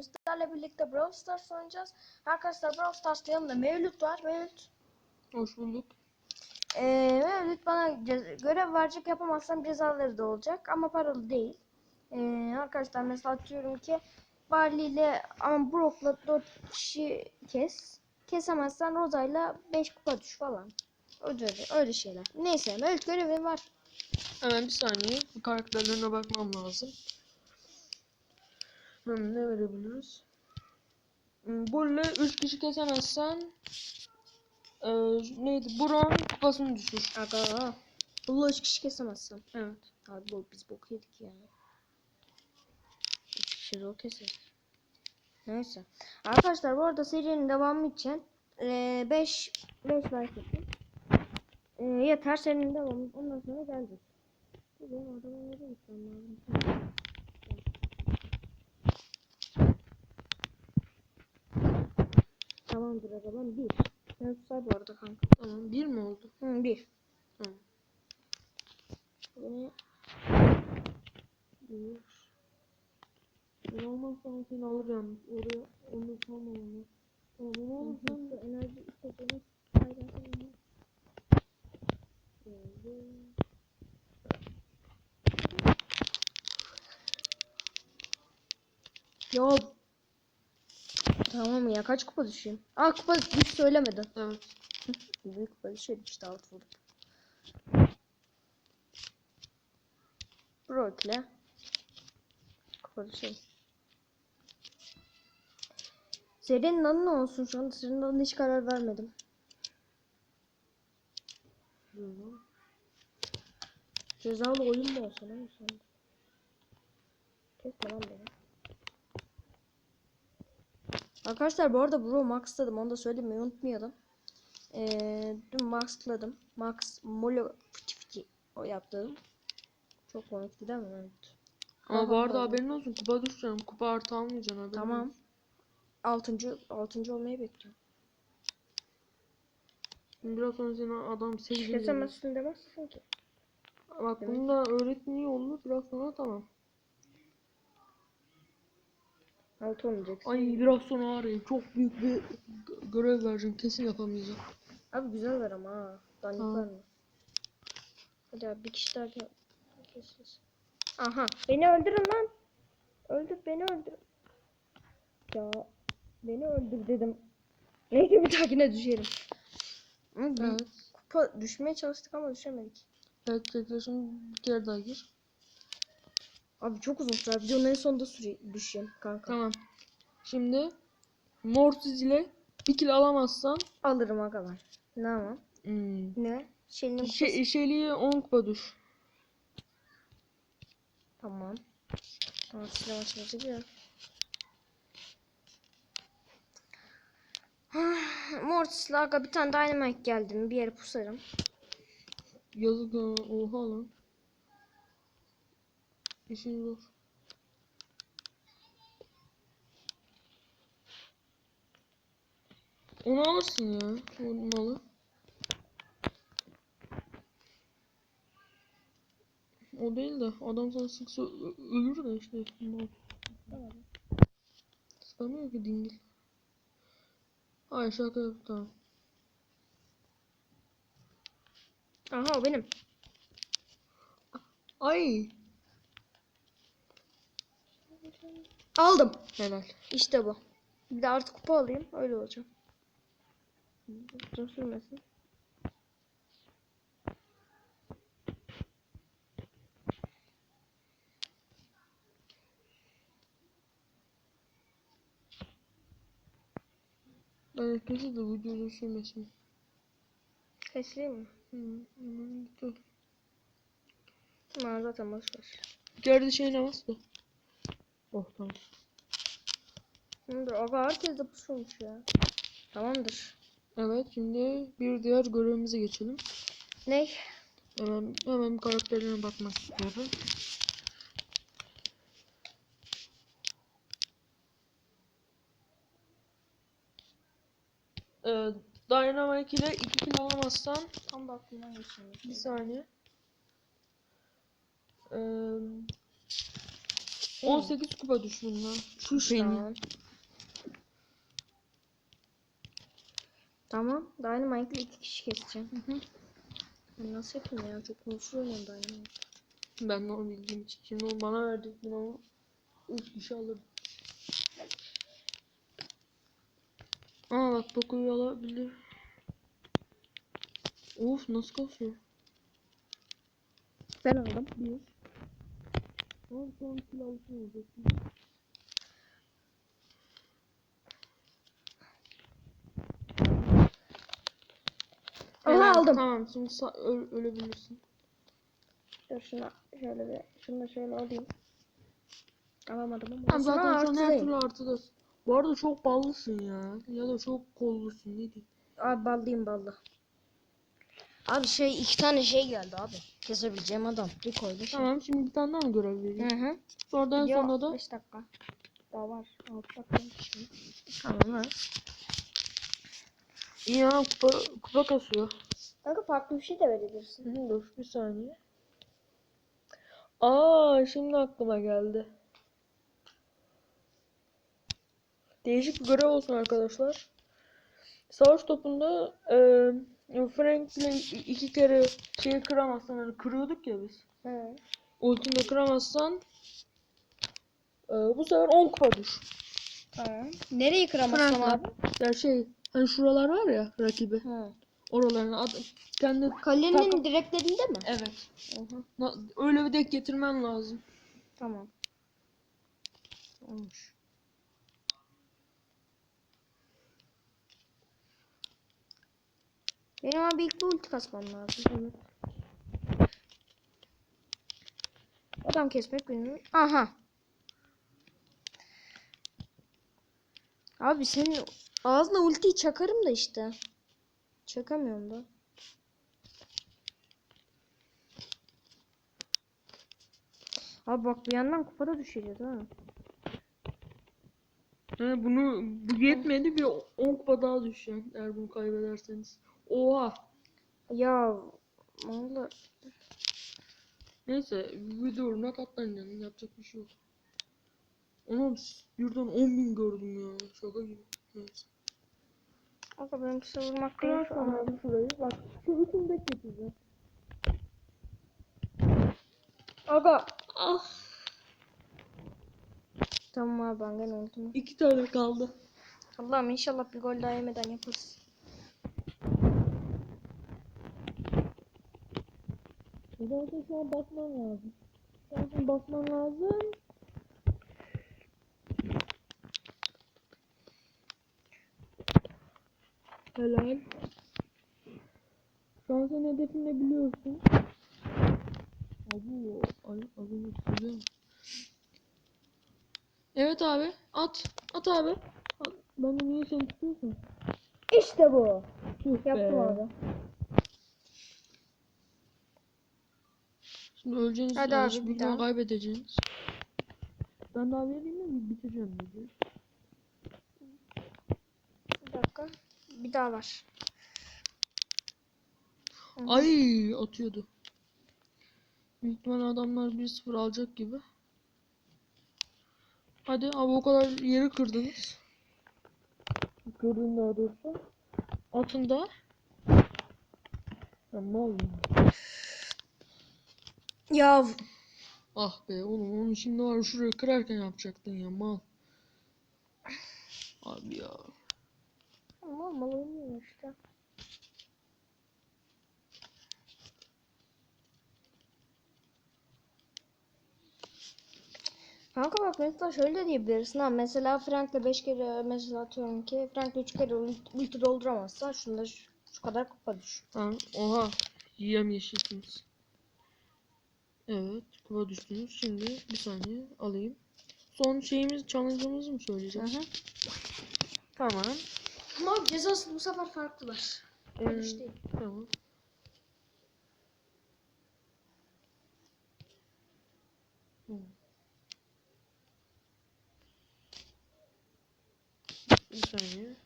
bugün sizlerle birlikte Brawl Stars oynayacağız. Arkadaşlar Brawl Stars'ta yanımda Mevlüt var. Mevlüt. Hoş bulduk. Ee, Mevlüt bana görev verecek yapamazsam cezaları da olacak ama paralı değil. Ee, arkadaşlar mesela diyorum ki Barley ile ama Brock'la 4 kişi kes. Kesemezsen Roza'yla 5 kupa düş falan. Öyle, öyle şeyler. Neyse Mevlüt görevi var. Hemen bir saniye. Bu karakterlerine bakmam lazım. Hmm, ne verebiliriz? Hmm, Bulle 3 kişi kesemezsen ee, neydi? Buran kupasını düşür. Aga. Bununla 3 kişi kesemezsen. Evet. Abi bu biz bok yedik ya. Üç kişi zor keser. Neyse. Arkadaşlar bu arada serinin devamı için 5 5 like atın. Eee, yeter serinin devamı. Ondan sonra. Bu benim adama ne demiştim lazım. Tamamdır o zaman 1. Sen susar bu arada kanka. Tamam. Bir mi oldu? Hı 1. Tamam. Bunu Bir. Ben olmazsam seni alır yalnız. Oraya onu salmam Ama bunu olursan da enerji istediğiniz paylaşımını Ya Tamam ya kaç kupa düşeyim? Aa kupa düş söylemedin. Evet. Büyük kupa düşelim işte alt vurup. Brock'le kupa düşelim. Serinin adı ne olsun şu anda? Serinin adına hiç karar vermedim. Böyle. Cezalı oyun mu olsa ne olsa? Kesme lan beni. Arkadaşlar bu arada Bro Max'ladım onu da söylemeyi unutmayalım. Ee, dün Max'ladım. Max Molo fıçı fıçı o yaptım. Çok komikti değil mi? Evet. Ama bu arada haberin olsun. Kupa düşeceğim. Kupa artı almayacaksın haberin Tamam. olsun. Altıncı, altıncı olmayı bekliyorum. Biraz sonra seni adam 8 Kesemezsin demezsin ki. Bak Evet. bunu da öğretmeni olur. Biraz sonra tamam. Altı olmayacaksın. Ay biraz sonra arayayım. Çok büyük bir görev vereceğim. Kesin yapamayacağım. Abi güzel ver ama ha. Dandik verme. Hadi abi bir kişi daha gel. Aha beni öldürün lan. Öldür beni öldür. Ya beni öldür dedim. Neyse bir dahakine düşerim. Evet. Kupa düşmeye çalıştık ama düşemedik. Evet tekrar şimdi bir kere daha gir. Abi çok uzun sürer. Videonun en sonunda düşeyim kanka. Tamam. Şimdi Mortis ile bir kill alamazsan Alırım aga ben. Ne ama? hmm, Ne? Kupası. şey, Shelly'ye 10 kupa düş. Tamam. Tamam silah açmacı gidiyorum. Mortis'le aga bir tane dynamite geldi mi bir yere pusarım. Yazık ya. Oha lan. İşin zor. Onu alırsın ya. O malı. O değil de adam sana sıksa ölür de işte. Sıkamıyor ki dingil. Ay şaka yaptı tamam. Aha o benim. Ay. Aldım. Helal. İşte bu. Bir de artı kupa alayım. Öyle olacağım. Uzun sürmesin. Herkese de video uzun sürmesin. Kesileyim mi? Hı, hemen gidiyor. Tamam zaten boş ver. De şeyine bas da. Oh tamam. Şimdi aga herkes de pusulmuş ya. Tamamdır. Evet şimdi bir diğer görevimize geçelim. Ney? Hemen hemen karakterlerine bakmak istiyorum. Ee, Dynamite ile 2 kill alamazsan Tam da aklımdan geçiyor. bir saniye. Ee, 18 kupa düştüm lan. Çüş lan. Tamam. Dynamite'le iki kişi keseceğim. Ben nasıl yapayım ya? Çok konuşuyorum ben Dynamite. Ben de onu bildiğim için. Şimdi onu bana verdiktin ama 3 kişi alırım. Aa bak Poco'yu alabilir. Of nasıl kasıyor? Ben aldım. Bir. Son son kill altı olacak. Aha, aldım. Tamam şimdi sa- ö- ölebilirsin. Dur şunu şöyle bir şunu da şöyle alayım. Alamadım ama. Tamam zaten şu an her türlü artıdasın. Bu arada çok ballısın ya. Ya da çok kollusun ne diyeyim. Abi ballıyım ballı. Abi şey iki tane şey geldi abi. Kesebileceğim adam. Bir koydu. Tamam şimdi bir tane daha mı görev vereyim? Hı hı. Sonra en Yo, sonunda da 5 dakika. Daha var. 6 dakika şimdi. Tamam ha. İyi ya kupa, kupa kasıyor. Kanka farklı bir şey de verebilirsin. Hı, Dur bir saniye. Aa şimdi aklıma geldi. Değişik bir görev olsun arkadaşlar. Savaş topunda eee Frank'le iki kere şeyi kıramazsan hani kırıyorduk ya biz. Hı. Ultini kıramazsan eee, bu sefer 10 kupa düş. Tamam. Nereyi kıramazsam Frank'le. abi? Ya şey hani şuralar var ya rakibi. Hı. Oralarına ad kendi Kalenin Takım- direklerinde mi? evet. Hı. Na- öyle bir dek getirmen lazım. Tamam. Olmuş. Benim abi ilk bir ulti kasmam lazım. Adam kesmek benim. Aha. Abi senin ağzına ultiyi çakarım da işte. Çakamıyorum da. Abi bak bir yandan kupada düşeceğiz ha. Bunu bu yetmedi bir 10 kupa daha düşeceksin eğer bunu kaybederseniz. Oha. Ya valla Neyse videolarına katlanacaksın yapacak bir şey yok. Ona birden 10 bin gördüm ya şaka gibi. Neyse. Aga benimkisi vurmak değil Kırar şu sana an. abi şurayı bak şu dek getireceğim. Aga ah. Tamam abi ben gene ultimi. İki tane kaldı. Allah'ım inşallah bir gol daha yemeden yaparız. Zaten şu an basman lazım. Şimdi basman lazım. Helal. Şu an sen hedefini biliyorsun. Abi ay abi musun? Evet abi at at abi. At. Ben de niye seni tutuyorsun? İşte bu. Tüh Yaptım be. abi. Şimdi öleceğiniz Hadi abi, bir daha. kaybedeceğiniz. Ben daha vereyim mi? Bitireceğim dedi. Bir dakika. Bir daha var. Ay atıyordu. Büyük ihtimal adamlar 1-0 alacak gibi. Hadi abi o kadar yeri kırdınız. Kırdın daha doğrusu. Atın da. Ya mal ya. Ah be oğlum onu şimdi var şurayı kırarken yapacaktın ya mal. Abi ya. ama mal oynuyor işte. Kanka bak mesela şöyle de diyebilirsin ha mesela Frank'le 5 kere mesela atıyorum ki Frank'le 3 kere ult- ulti dolduramazsa şunda şu, şu kadar kupa düş. Tamam. Oha. Yiyem yeşilsiniz. Evet. Kupa düştünüz. Şimdi bir saniye alayım. Son şeyimiz challenge'ımızı mı söyleyeceğiz? hı. Tamam. Ama cezası bu sefer farklılar. Ee, Barış değil. tamam. Hı. Bir saniye.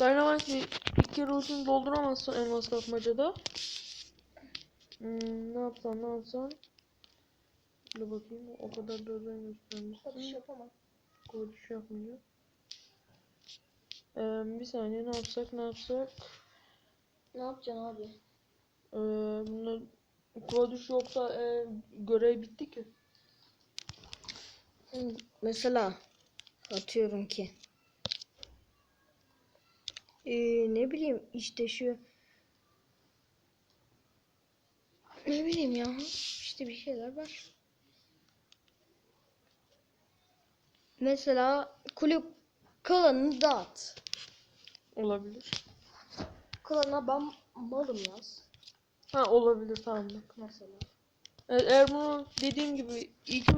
Dynamite bir, bir kere ultini dolduramazsan elmas kapmacada Hmm, ne yapsam ne yapsam. Dur bakayım o kadar da özen göstermişsin. Satış yapamam. Koduş yapmayacağım. Ee, bir saniye ne yapsak ne yapsak. Ne yapacaksın abi? Ee, bunlar koduş yoksa e, görev bitti ki. Mesela atıyorum ki ee, ne bileyim işte şu ne bileyim ya işte bir şeyler var. Mesela kulüp klanını dağıt. Olabilir. Klana ben malım yaz Ha olabilir tamam mesela. E, eğer bunu dediğim gibi ilk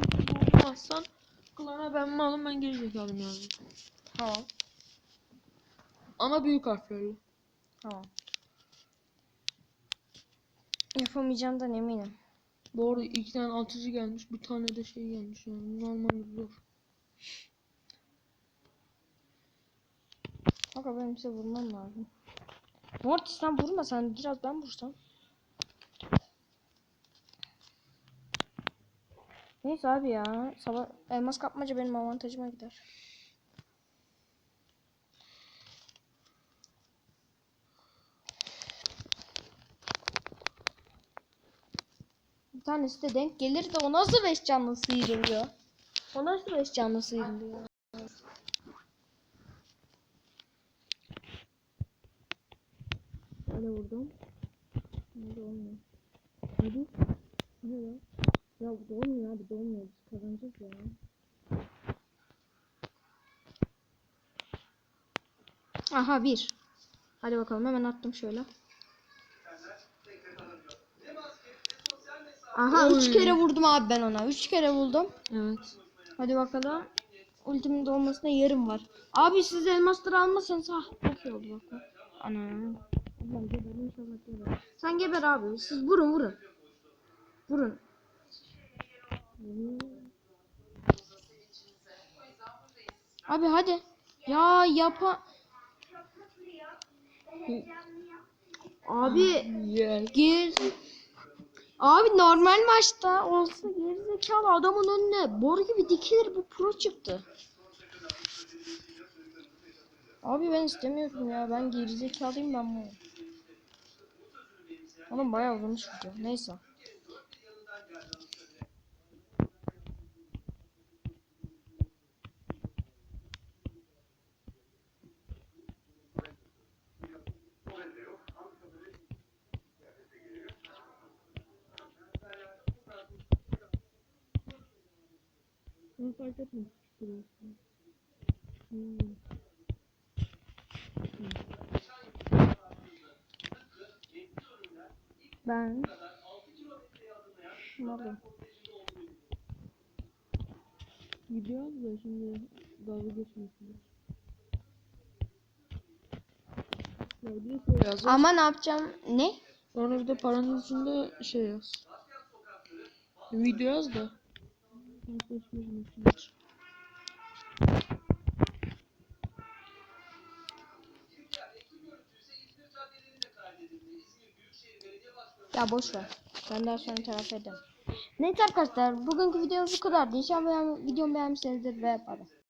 bulmazsan klana ben malım ben geri zekalıyım yani. Tamam. Ama büyük harflerle. Tamam. Yapamayacağımdan eminim. Bu arada iki tane atıcı gelmiş bir tane de şey gelmiş yani normalde zor. Kanka benim size vurmam lazım. Mortis sen vurma sen biraz ben vursam. Neyse abi ya. Sabah elmas kapmaca benim avantajıma gider. Bir tanesi de denk gelir de o nasıl beş canlı sıyrılıyor? O nasıl beş canlı sıyrılıyor? Öyle vurdum. Hadi olmuyor. Hadi. Ne ya? Bu da olmuyor abi de olmuyor. Biz kazanacağız ya. Aha bir. Hadi bakalım hemen attım şöyle. Aha üç Oy. kere vurdum abi ben ona. Üç kere vurdum. Evet. Hadi bakalım. Ultimin dolmasına yarım var. Abi siz elmasları almasanız ha. Çok iyi oldu bak. Ana. Sen geber abi. Siz vurun vurun. Vurun. Abi hadi. Ya yapa. Abi. Gez. Abi normal maçta olsa gerizekalı adamın önüne boru gibi dikilir bu pro çıktı. Abi ben istemiyorum ya ben gerizekalıyım ben bunu. Oğlum bayağı uzunmuş video. Neyse. Bunu fark etmedik. Hmm. Ben malım. Gidiyoruz da şimdi dalga de şöyle yaz. Ama ne yapacağım? Ne? Sonra bir de paranın içinde şey yaz. Video yaz da. Ya boş ver. Ben daha sonra telafi ederim. Neyse arkadaşlar bugünkü videomuz bu kadardı. İnşallah videomu beğenmişsinizdir ve bay bay.